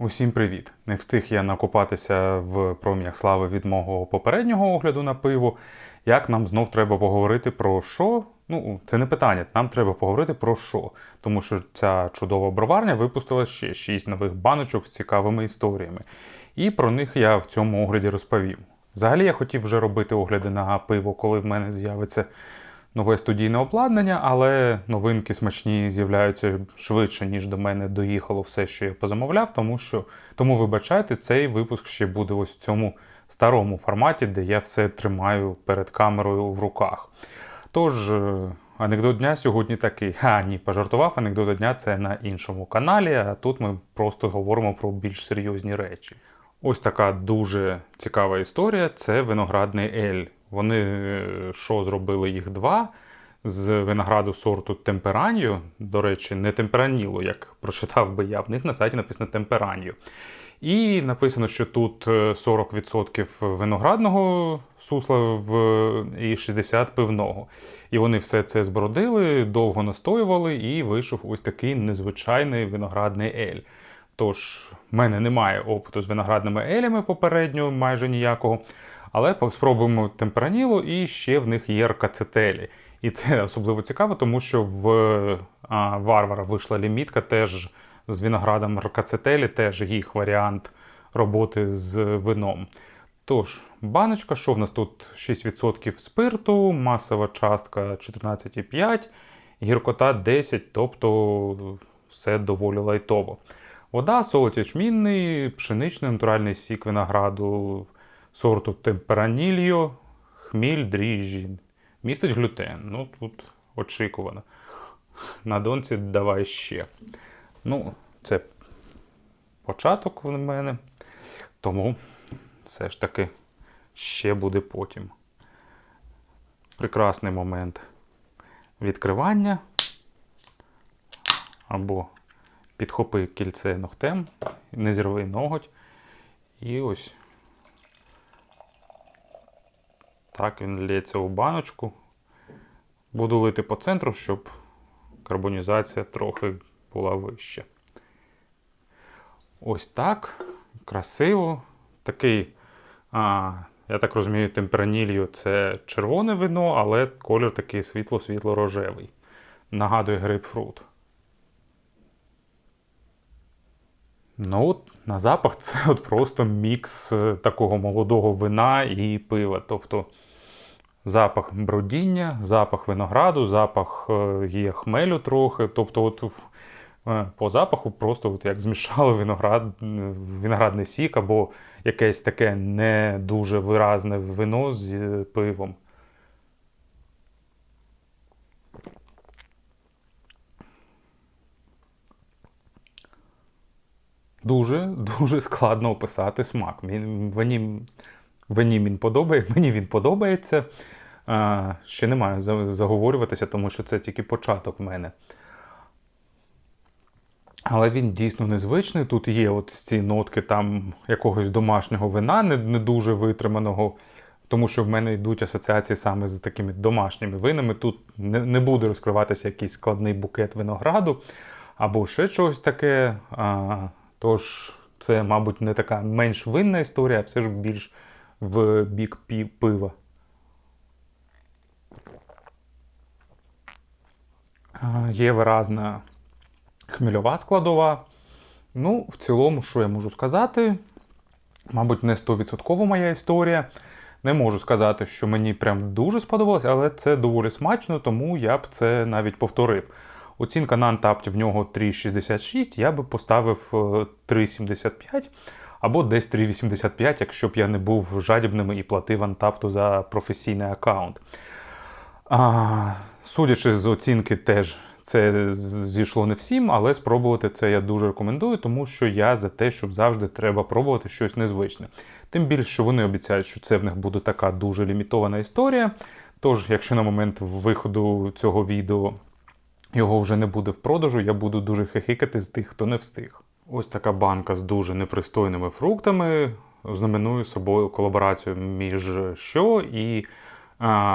Усім привіт! Не встиг я накопатися в проміях слави від мого попереднього огляду на пиво. Як нам знов треба поговорити про що? Ну, це не питання. Нам треба поговорити про що. Тому що ця чудова броварня випустила ще 6 нових баночок з цікавими історіями. І про них я в цьому огляді розповім. Взагалі я хотів вже робити огляди на пиво, коли в мене з'явиться нове студійне обладнання, але новинки смачні з'являються швидше, ніж до мене доїхало все, що я позамовляв, тому що тому вибачайте, цей випуск ще буде ось в цьому старому форматі, де я все тримаю перед камерою в руках. Тож, е, анекдот дня сьогодні такий. А, ні, пожартував, анекдот дня це на іншому каналі, а тут ми просто говоримо про більш серйозні речі. Ось така дуже цікава історія це виноградний ель. Вони е, що зробили їх два з винограду сорту Темпераньо. До речі, не темпераніло, як прочитав би я. В них на сайті написано Темпераньо. І написано, що тут е, 40% виноградного сусла в, і 60% пивного. І вони все це збродили, довго настоювали, і вийшов ось такий незвичайний виноградний ель. Тож, в мене немає опиту з виноградними елями попередньо, майже ніякого. Але спробуємо темперанілу, і ще в них є ркацетелі. І це особливо цікаво, тому що в а, Варвара вийшла лімітка теж з виноградом ркацетелі, теж їх варіант роботи з вином. Тож, баночка, що в нас тут 6% спирту, масова частка 14,5, гіркота 10, тобто все доволі лайтово. Вода, солод ячмінний, пшеничний натуральний сік винограду сорту темперанільо, хміль, дріжджі. Містить глютен. Ну, тут очікувано. На донці давай ще. Ну, це початок в мене. Тому все ж таки ще буде потім. Прекрасний момент відкривання. Або підхопи кільце ногтем, не зірви ноготь. І ось так він лється у баночку. Буду лити по центру, щоб карбонізація трохи була вища. Ось так. Красиво. Такий, а, я так розумію, темперанілью це червоне вино, але колір такий світло-світло-рожевий. Нагадує грейпфрут. Ну от на запах це от просто мікс е, такого молодого вина і пива. Тобто запах бродіння, запах винограду, запах е, є хмелю трохи. Тобто, от е, по запаху просто от як змішали виноград, виноградний сік або якесь таке не дуже виразне вино з пивом. Дуже дуже складно описати смак. Мені, мені він подобає, мені він подобається. Ще не маю заговорюватися, тому що це тільки початок в мене. Але він дійсно незвичний. Тут є от ці нотки там якогось домашнього вина, не, не дуже витриманого, тому що в мене йдуть асоціації саме з такими домашніми винами. Тут не, не буде розкриватися якийсь складний букет винограду або ще щось таке. А, Тож, це, мабуть, не така менш винна історія, а все ж більш в бік пива. Є виразна хмельова складова. Ну, в цілому, що я можу сказати? Мабуть, не 100% моя історія. Не можу сказати, що мені прям дуже сподобалось, але це доволі смачно, тому я б це навіть повторив. Оцінка на Антапті в нього 3,66, я би поставив 3,75 або десь 3,85, якщо б я не був жадібним і платив Антапту за професійний аккаунт. А, Судячи з оцінки, теж це зійшло не всім, але спробувати це я дуже рекомендую, тому що я за те, щоб завжди треба пробувати щось незвичне. Тим більше, що вони обіцяють, що це в них буде така дуже лімітована історія. Тож, якщо на момент виходу цього відео його вже не буде в продажу, я буду дуже хихикати з тих, хто не встиг. Ось така банка з дуже непристойними фруктами знаменує собою колаборацію між що і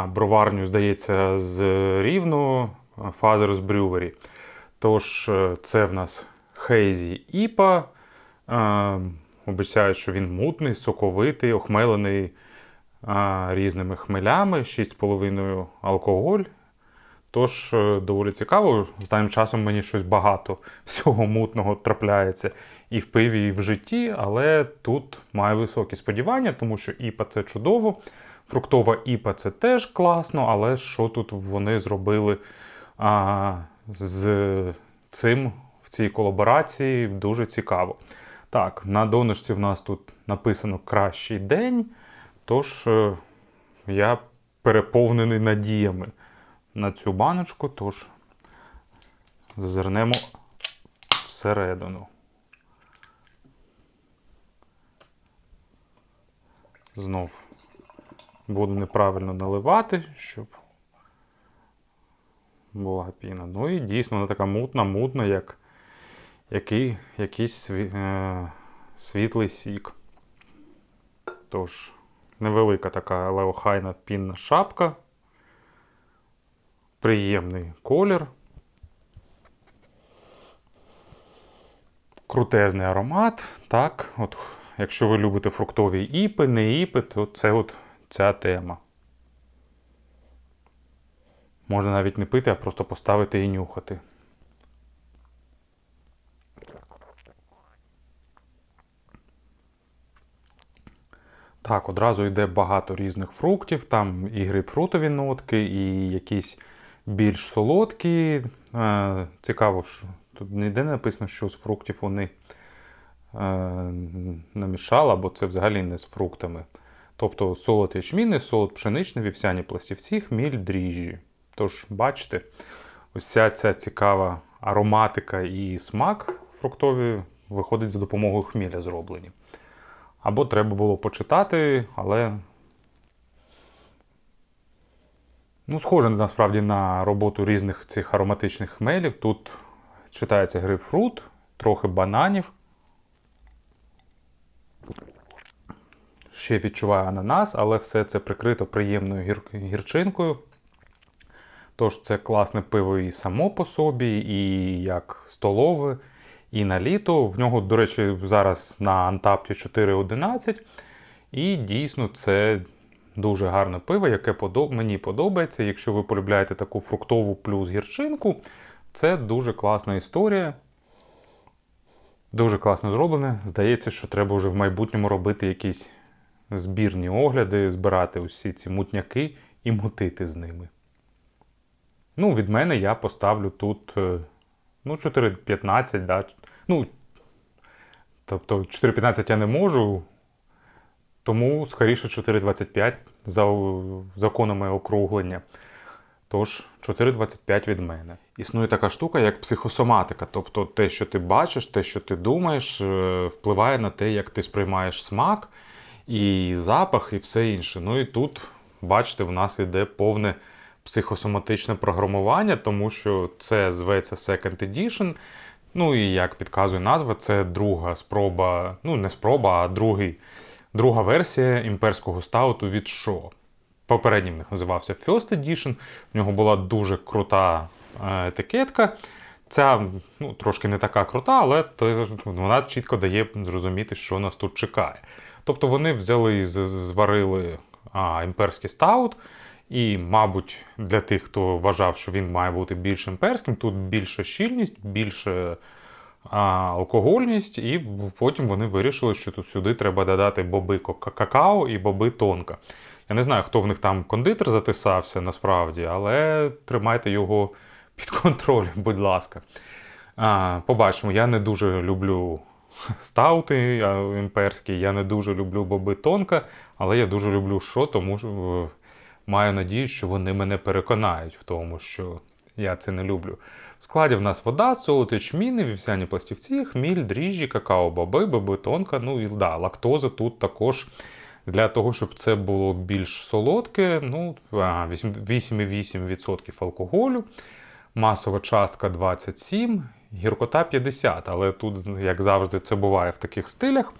броварню, здається, з Рівно Father's Brewery. Тож, е, це в нас Хейзі Іпа, обіцяють, що він мутний, соковитий, охмелений різними хмелями, 6,5 алкоголь. Тож е, доволі цікаво. Останнім часом мені щось багато всього мутного трапляється і в пиві, і в житті, але тут маю високі сподівання, тому що іпа це чудово. Фруктова іпа це теж класно, але що тут вони зробили а, з цим в цій колаборації дуже цікаво. Так, на донышці в нас тут написано кращий день, тож е, я переповнений надіями на цю баночку, тож зазирнемо всередину. Знов буду неправильно наливати, щоб була піна. Ну і дійсно вона така мутна, мутна, як який, якийсь сві, е, світлий сік. Тож, невелика така, але охайна пінна шапка. Приємний колір. Крутезний аромат. Так, от, якщо ви любите фруктові іпи, не іпи, то це от ця тема. Можна навіть не пити, а просто поставити і нюхати. Так, одразу йде багато різних фруктів. Там і грейпфрутові нотки, і якісь більш солодкі. Е, цікаво, що тут ніде не написано, що з фруктів вони е, намішали, бо це взагалі не з фруктами. Тобто солод ячмінний, солод пшеничний, вівсяні пластівці, хміль, дріжджі. Тож, бачите, ось ця, ця цікава ароматика і смак фруктові виходить за допомогою хміля зроблені. Або треба було почитати, але. Ну, схоже насправді на роботу різних цих ароматичних хмелів. Тут читається грейпфрут, трохи бананів. Ще відчуваю ананас, але все це прикрито приємною гір... гірчинкою. Тож це класне пиво і само по собі, і як столове, і на літо. В нього, до речі, зараз на Антапті 4,11. І дійсно це дуже гарне пиво, яке мені подобається. Якщо ви полюбляєте таку фруктову плюс гірчинку, це дуже класна історія. Дуже класно зроблене. Здається, що треба вже в майбутньому робити якісь збірні огляди, збирати усі ці мутняки і мутити з ними. Ну, від мене я поставлю тут е, ну, 4,15, да. Ну, тобто 4,15 я не можу, тому скоріше 4,25 за законами округлення. Тож, 4,25 від мене. Існує така штука, як психосоматика. Тобто те, що ти бачиш, те, що ти думаєш, е, впливає на те, як ти сприймаєш смак, і запах, і все інше. Ну і тут, бачите, в нас йде повне психосоматичне програмування, тому що це зветься Second Edition. Ну і як підказує назва, це друга спроба, ну не спроба, а другий, друга версія імперського стауту від Шо. Попередній в них називався First Edition. В нього була дуже крута е, етикетка. Ця ну, трошки не така крута, але вона чітко дає зрозуміти, що нас тут чекає. Тобто вони взяли і зварили а, імперський стаут. І, мабуть, для тих, хто вважав, що він має бути більш імперським, тут більша щільність, більше алкогольність, і потім вони вирішили, що тут сюди треба додати боби какао і боби тонка. Я не знаю, хто в них там кондитер затисався насправді, але тримайте його під контролем, будь ласка. А, Побачимо, я не дуже люблю стаути імперські, я не дуже люблю боби тонка, але я дуже люблю що, тому що е, маю надію, що вони мене переконають в тому, що я це не люблю. В складі в нас вода, солод, ячміни, вівсяні пластівці, хміль, дріжджі, какао, боби, боби тонка. Ну і да, лактоза тут також. Для того, щоб це було більш солодке, ну, 8,8% алкоголю, масова частка 27, гіркота 50. Але тут, як завжди, це буває в таких стилях.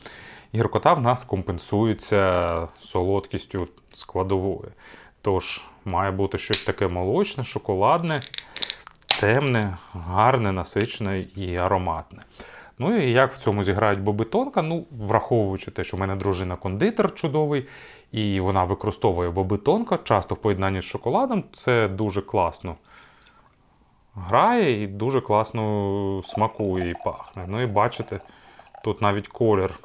Гіркота в нас компенсується солодкістю складової. Тож, має бути щось таке молочне, шоколадне, темне, гарне, насичене і ароматне. Ну і як в цьому зіграють боби тонка? Ну, враховуючи те, що в мене дружина кондитер чудовий, і вона використовує боби тонка часто в поєднанні з шоколадом, це дуже класно грає і дуже класно смакує і пахне. Ну і бачите, тут навіть колір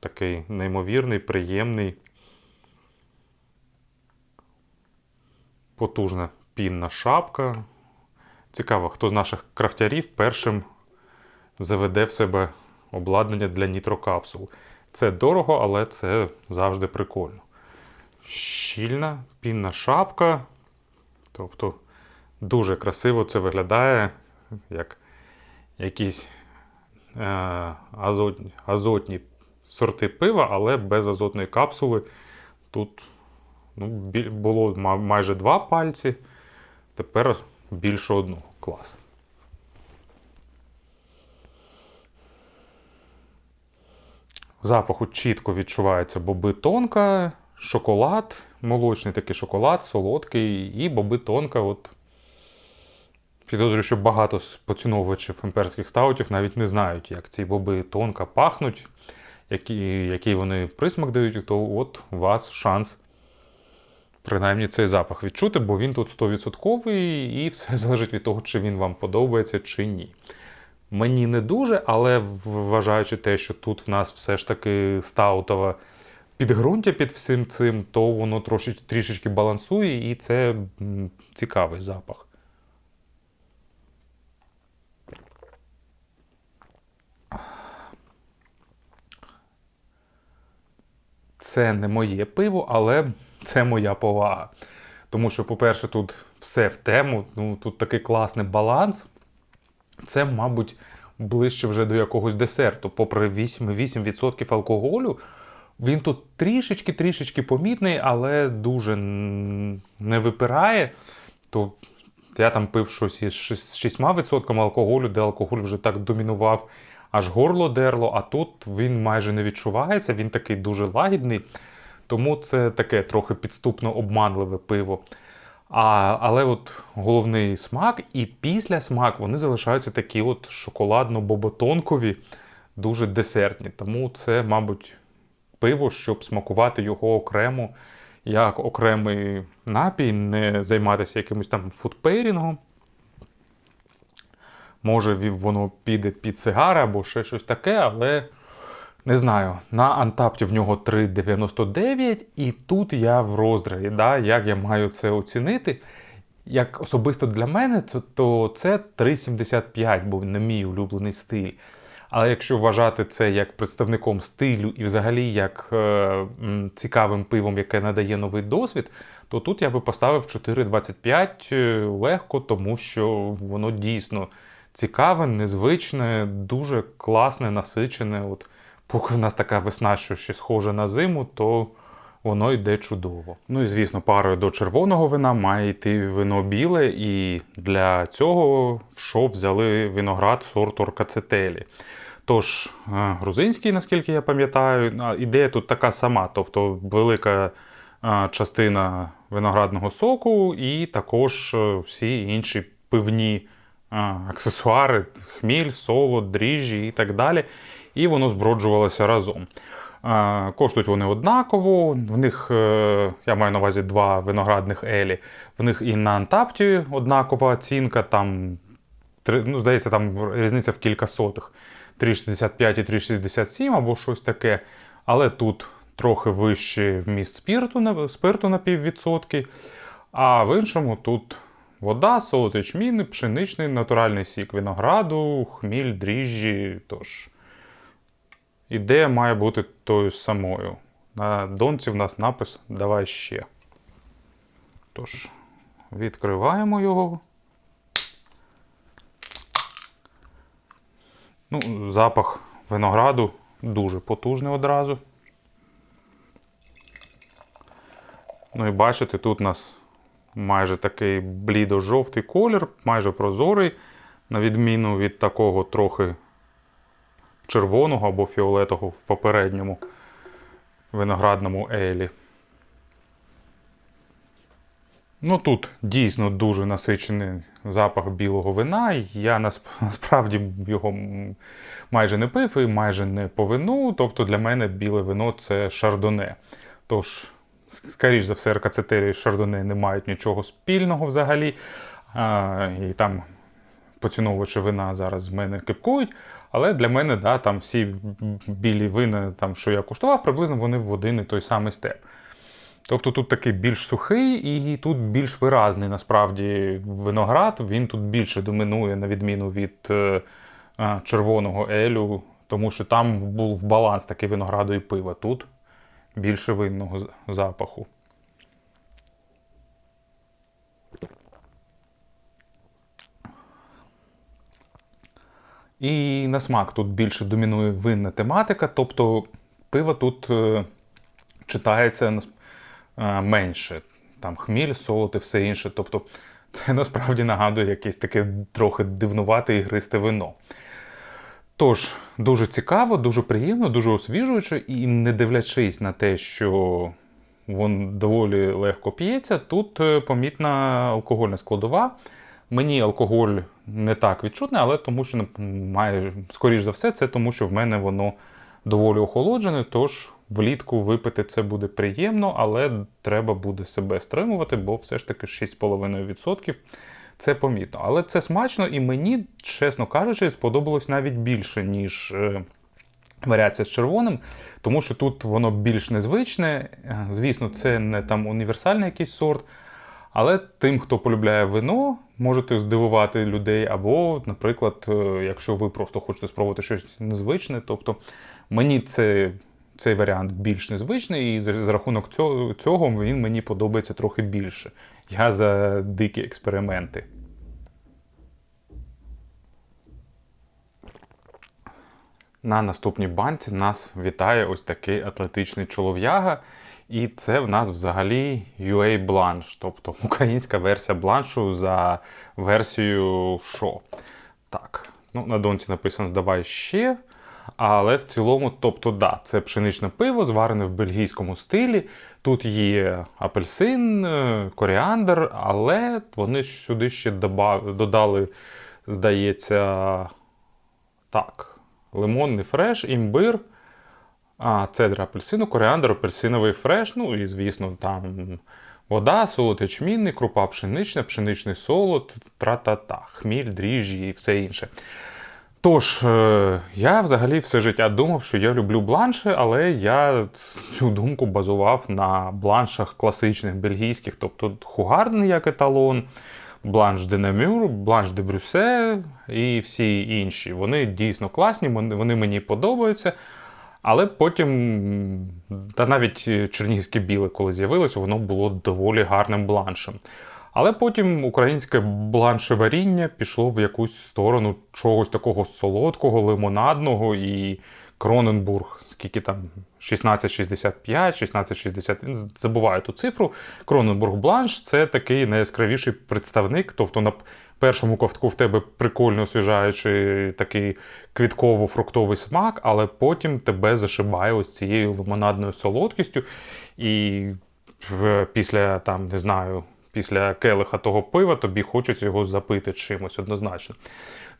такий неймовірний, приємний. Потужна пінна шапка. Цікаво, хто з наших крафтярів першим заведе в себе обладнання для нітрокапсул. Це дорого, але це завжди прикольно. Щільна пінна шапка. Тобто дуже красиво це виглядає, як якісь е, азотні, азотні сорти пива, але без азотної капсули. Тут ну, було майже два пальці, тепер більше одного. Клас. Запаху чітко відчувається боби тонка, шоколад, молочний такий шоколад, солодкий, і боби тонка. От. Підозрюю, що багато поціновувачів імперських стаутів навіть не знають, як ці боби тонка пахнуть, який, який вони присмак дають, то от у вас шанс принаймні цей запах відчути, бо він тут 100% і все залежить від того, чи він вам подобається чи ні. Мені не дуже, але вважаючи те, що тут в нас все ж таки стаутове підґрунтя під всім цим, то воно трошки, трішечки балансує, і це цікавий запах. Це не моє пиво, але це моя повага. Тому що, по-перше, тут все в тему, ну, тут такий класний баланс. Це, мабуть, ближче вже до якогось десерту. Попри 8, 8% алкоголю, він тут трішечки-трішечки помітний, але дуже не випирає. То я там пив щось із 6% алкоголю, де алкоголь вже так домінував, аж горло дерло, а тут він майже не відчувається, він такий дуже лагідний. Тому це таке трохи підступно обманливе пиво. А, але от головний смак і після смак вони залишаються такі от шоколадно-боботонкові, дуже десертні. Тому це, мабуть, пиво, щоб смакувати його окремо, як окремий напій, не займатися якимось там фудпейрінгом. Може, воно піде під сигари або ще щось таке, але не знаю. На Антапті в нього 3,99, і тут я в роздраві, да, як я маю це оцінити. Як особисто для мене, то, це 3,75 був не мій улюблений стиль. Але якщо вважати це як представником стилю і взагалі як е, цікавим пивом, яке надає новий досвід, то тут я би поставив 4,25 е, легко, тому що воно дійсно цікаве, незвичне, дуже класне, насичене. От поки в нас така весна, що ще схоже на зиму, то воно йде чудово. Ну і звісно, парою до червоного вина має йти вино біле, і для цього шов взяли виноград сорту Оркацетелі. Тож, е, грузинський, наскільки я пам'ятаю, ідея тут така сама, тобто велика е, частина виноградного соку, і також е, всі інші пивні аксесуари, хміль, солод, дріжджі і так далі. І воно зброджувалося разом. Коштують вони однаково. В них, е, я маю на увазі два виноградних елі. В них і на Антапті однакова оцінка, там, ну, здається, там різниця в кілька сотих. 3,65 і 3,67 або щось таке. Але тут трохи вищий вміст спирту спирту на піввідсотки. А в іншому тут вода, солод ячмін, пшеничний натуральний сік винограду, хміль, дріжджі. Тож ідея має бути тою самою. На донці в нас напис Давай ще. Тож, відкриваємо його. Ну, запах винограду дуже потужний одразу. Ну і бачите, тут у нас майже такий блідо-жовтий колір, майже прозорий, на відміну від такого трохи червоного або фіолетового в попередньому виноградному елі. Ну тут дійсно дуже насичений запах білого вина. Я насправді його майже не пив і майже не по вину. Тобто для мене біле вино це шардоне. Тож, скоріш за все, РКЦ і шардоне не мають нічого спільного взагалі. А, і там поціновувачі вина зараз з мене кипкують. Але для мене да, там всі білі вина, там, що я куштував, приблизно вони в один і той самий степ. Тобто тут такий більш сухий і тут більш виразний насправді виноград. Він тут більше домінує, на відміну від е, червоного елю, тому що там був баланс такий винограду і пива. Тут більше винного запаху. І на смак тут більше домінує винна тематика, тобто пиво тут е, читається е, менше. Там хміль, солод і все інше. Тобто це насправді нагадує якесь таке трохи дивнувате і гристе вино. Тож, дуже цікаво, дуже приємно, дуже освіжуюче, і не дивлячись на те, що він доволі легко п'ється, тут е, помітна алкогольна складова. Мені алкоголь не так відчутний, але тому що ну, має, скоріш за все, це тому, що в мене воно доволі охолоджене, тож влітку випити це буде приємно, але треба буде себе стримувати, бо все ж таки 6,5% це помітно. Але це смачно і мені, чесно кажучи, сподобалось навіть більше, ніж е, варіація з червоним, тому що тут воно більш незвичне. Е, Звісно, це не там універсальний якийсь сорт. Але тим, хто полюбляє вино, можете здивувати людей. Або, наприклад, е, якщо ви просто хочете спробувати щось незвичне, тобто мені це, цей варіант більш незвичний, і за, рахунок цього він мені подобається трохи більше. Я за дикі експерименти. На наступній банці нас вітає ось такий атлетичний чолов'яга. І це в нас взагалі UA Blanche, тобто українська версія бланшу за версією що. Так, ну на донці написано давай ще. Але в цілому, тобто, да, це пшеничне пиво, зварене в бельгійському стилі. Тут є апельсин, е, коріандр, але вони сюди ще додали, здається, так, лимонний фреш, імбир, а, цедра апельсину, коріандр, апельсиновий фреш, ну і, звісно, там вода, солод ячмінний, крупа пшенична, пшеничний солод, тра-та-та, хміль, дріжджі і все інше. Тож, е, я взагалі все життя думав, що я люблю бланші, але я цю думку базував на бланшах класичних бельгійських, тобто Хугарден як еталон, Бланш де Намюр, Бланш де Брюсе і всі інші. Вони дійсно класні, вони мені подобаються. Але потім, та навіть чернігівське біле, коли з'явилося, воно було доволі гарним бланшем. Але потім українське бланшеваріння пішло в якусь сторону чогось такого солодкого, лимонадного і Кроненбург, скільки там 1665, 1660, забуваю ту цифру. Кроненбург Бланш це такий найяскравіший представник. Тобто на першому ковтку в тебе прикольно освіжаючий такий квітково-фруктовий смак, але потім тебе зашибає ось цією лимонадною солодкістю. І після там, не знаю, після келиха того пива тобі хочеться його запити чимось однозначно.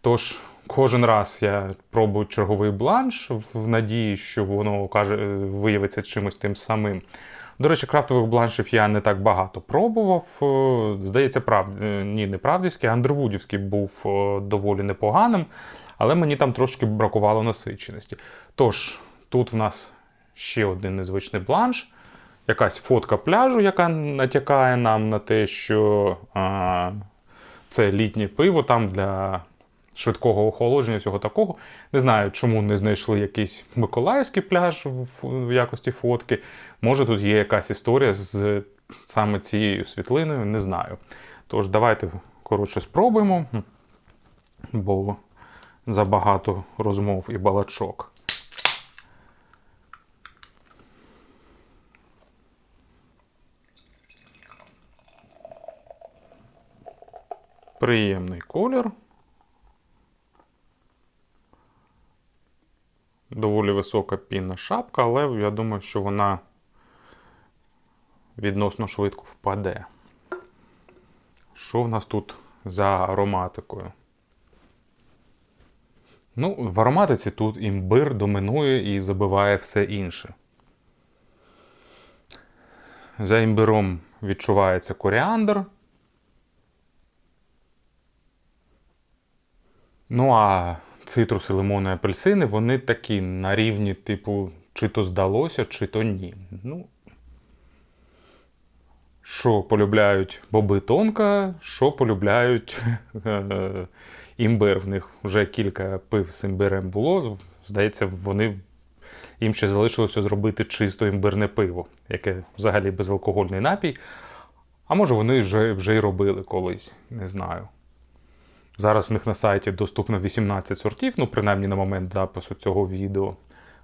Тож, кожен раз я пробую черговий бланш в надії, що воно каже, виявиться чимось тим самим. До речі, крафтових бланшів я не так багато пробував. Е, Здається, прав... е, ні, не правдівський, андервудівський був е, доволі непоганим, але мені там трошки бракувало насиченості. Тож, тут в нас ще один незвичний бланш якась фотка пляжу, яка натякає нам на те, що а, це літнє пиво там для швидкого охолодження, всього такого. Не знаю, чому не знайшли якийсь Миколаївський пляж в, в якості фотки. Може, тут є якась історія з саме цією світлиною, не знаю. Тож, давайте коротше спробуємо, бо забагато розмов і балачок. Приємний колір. Доволі висока пінна шапка, але я думаю, що вона відносно швидко впаде. Що в нас тут за ароматикою? Ну, в ароматиці тут імбир домінує і забиває все інше. За імбиром відчувається коріандр. Ну, а цитруси, лимони, апельсини, вони такі на рівні, типу, чи то здалося, чи то ні. Ну, що полюбляють боби тонка, що полюбляють е, імбир. В них вже кілька пив з імбирем було. Здається, вони їм ще залишилося зробити чисто імбирне пиво, яке взагалі безалкогольний напій. А може вони вже, вже й робили колись, не знаю. Зараз в них на сайті доступно 18 сортів, ну, принаймні на момент запису цього відео.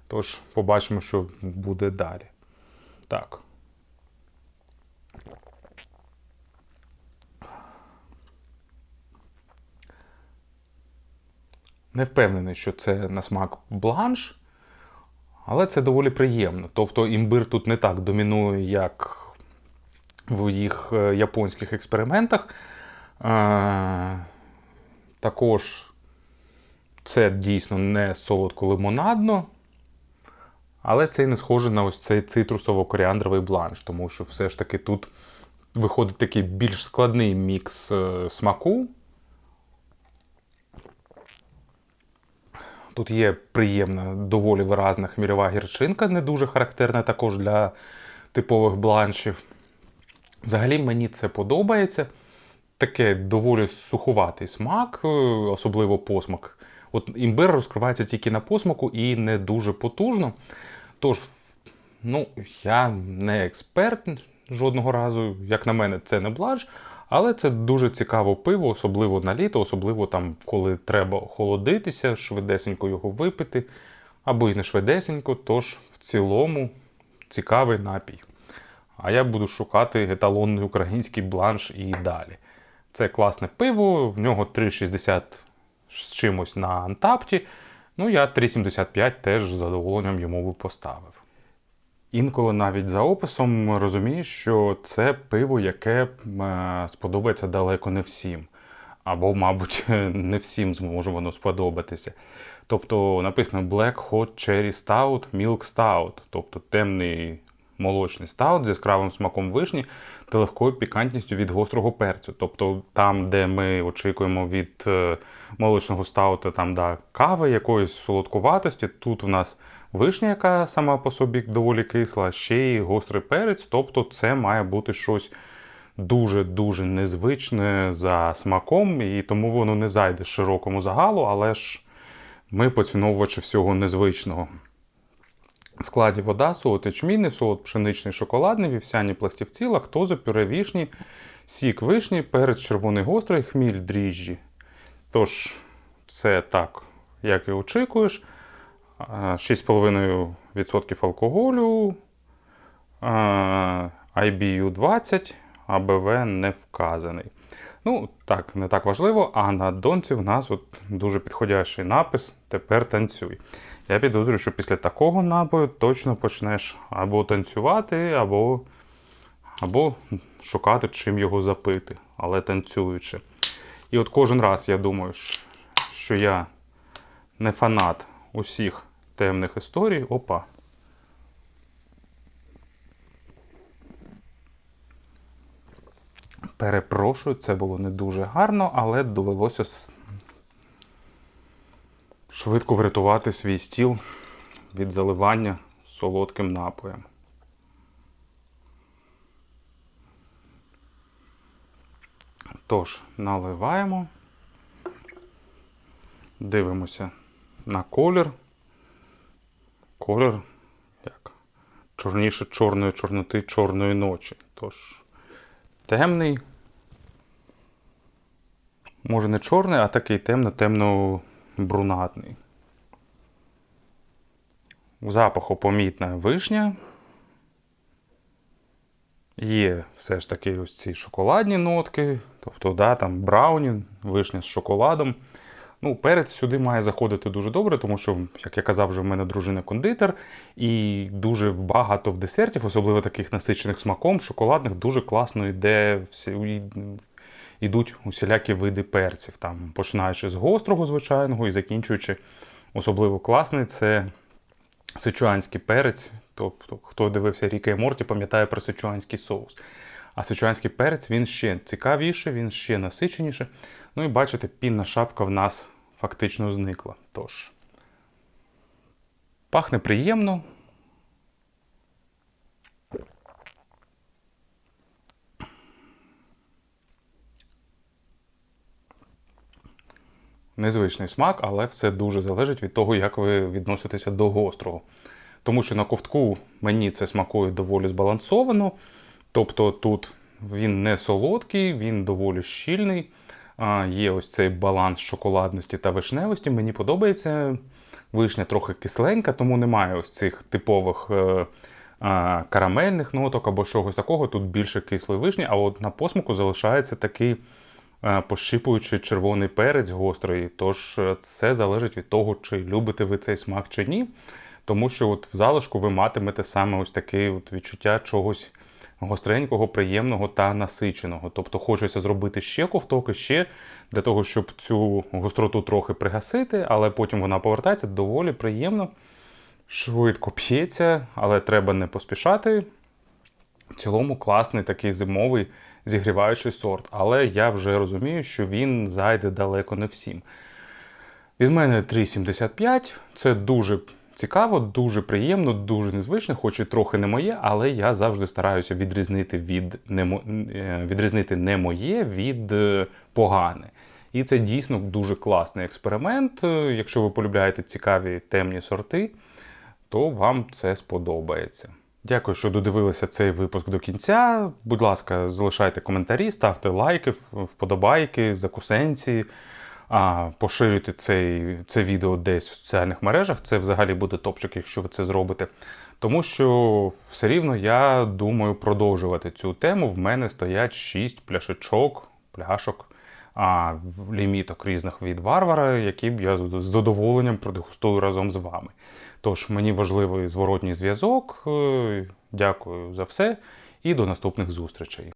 Тож побачимо, що буде далі. Так. Не впевнений, що це на смак бланш, але це доволі приємно. Тобто імбир тут не так домінує, як в їх е, японських експериментах. Також це дійсно не солодко-лимонадно, але це і не схоже на ось цей цитрусово-коріандровий бланш, тому що все ж таки тут виходить такий більш складний мікс е, смаку. Тут є приємна, доволі виразна хмільова гірчинка, не дуже характерна також для типових бланшів. Взагалі мені це подобається. Таке доволі сухуватий смак, е, особливо посмак. От імбир розкривається тільки на посмаку і не дуже потужно. Тож, ну, я не експерт жодного разу, як на мене, це не бланш, але це дуже цікаво пиво, особливо на літо, особливо там, коли треба охолодитися, швидесенько його випити, або і не швидесенько, тож в цілому цікавий напій. А я буду шукати еталонний український бланш і далі. Це класне пиво, в нього 3,60 з чимось на антапті. Ну, я 3,75 теж з задоволенням йому би поставив. Інколи навіть за описом розумієш, що це пиво, яке е, сподобається далеко не всім. Або, мабуть, не всім зможе воно сподобатися. Тобто написано Black Hot Cherry Stout, Milk Stout, тобто темний молочний стаут з яскравим смаком вишні та легкою пікантністю від гострого перцю. Тобто там, де ми очікуємо від е, молочного стаута там, да, кави, якоїсь солодкуватості, тут в нас вишня, яка сама по собі доволі кисла, ще й гострий перець. Тобто це має бути щось дуже-дуже незвичне за смаком, і тому воно не зайде широкому загалу, але ж ми поціновувачі всього незвичного. Складі вода, солод ячмінний, солод пшеничний, шоколадний, вівсяні пластівці, лактоза, пюре вішні, сік вишні, перець червоний гострий, хміль дріжджі. Тож, це так, як і очікуєш. 6,5% алкоголю, IBU 20, АБВ не вказаний. Ну, так, не так важливо, а на донці в нас от дуже підходящий напис Тепер танцюй. Я підозрюю, що після такого напою точно почнеш або танцювати, або або шукати, чим його запити, але танцюючи. І от кожен раз я думаю, що я не фанат усіх темних історій. Опа. Перепрошую, це було не дуже гарно, але довелося швидко врятувати свій стіл від заливання солодким напоєм. Тож, наливаємо, дивимося на колір. Колір як? Чорніше чорної чорноти чорної ночі. Тож, темний. Може не чорний, а такий темно-темно-брунатний. У запаху помітна вишня. Є все ж таки ось ці шоколадні нотки, тобто, да, там брауні, вишня з шоколадом. Ну, перець сюди має заходити дуже добре, тому що, як я казав, вже в мене дружина кондитер, і дуже багато в десертів, особливо таких насичених смаком, шоколадних, дуже класно йде всі, йдуть усілякі види перців, там, починаючи з гострого звичайного і закінчуючи особливо класний це сичуанський перець. Тобто, хто дивився Ріка Морті, пам'ятає про сичуанський соус. А сичуанський перець він ще цікавіший, він ще насиченіший. Ну і бачите, пінна шапка в нас фактично зникла. Тож, пахне приємно. Незвичний смак, але все дуже залежить від того, як ви відноситеся до гострого. Тому що на ковтку мені це смакує доволі збалансовано. Тобто тут він не солодкий, він доволі щільний. Є ось цей баланс шоколадності та вишневості. Мені подобається. Вишня трохи кисленька, тому немає ось цих типових е, а, карамельних ноток або чогось такого. Тут більше кислої вишні, а от на посмаку залишається такий е, пощипуючий червоний перець гострий. Тож е, це залежить від того, чи любите ви цей смак чи ні. Тому що от в залишку ви матимете саме ось таке от відчуття чогось гостренького, приємного та насиченого. Тобто хочеться зробити ще ковток ще для того, щоб цю гостроту трохи пригасити, але потім вона повертається доволі приємно, швидко п'ється, але треба не поспішати. В цілому класний такий зимовий зігріваючий сорт, але я вже розумію, що він зайде далеко не всім. Від мене 3,75. Це дуже цікаво, дуже приємно, дуже незвично, хоч і трохи не моє, але я завжди стараюся відрізнити від не, е, відрізнити не моє від е, погане. І це дійсно дуже класний експеримент. Е, Якщо ви полюбляєте цікаві темні сорти, то вам це сподобається. Дякую, що додивилися цей випуск до кінця. Будь ласка, залишайте коментарі, ставте лайки, вподобайки, закусенці. А, поширюйте цей, це відео десь в соціальних мережах. Це взагалі буде топчик, якщо ви це зробите. Тому що все рівно я думаю продовжувати цю тему. В мене стоять 6 пляшечок, пляшок, а, ліміток різних від варвара, які б я з задоволенням продегустую разом з вами. Тож мені важливий зворотній зв'язок. Е, Дякую за все і до наступних зустрічей.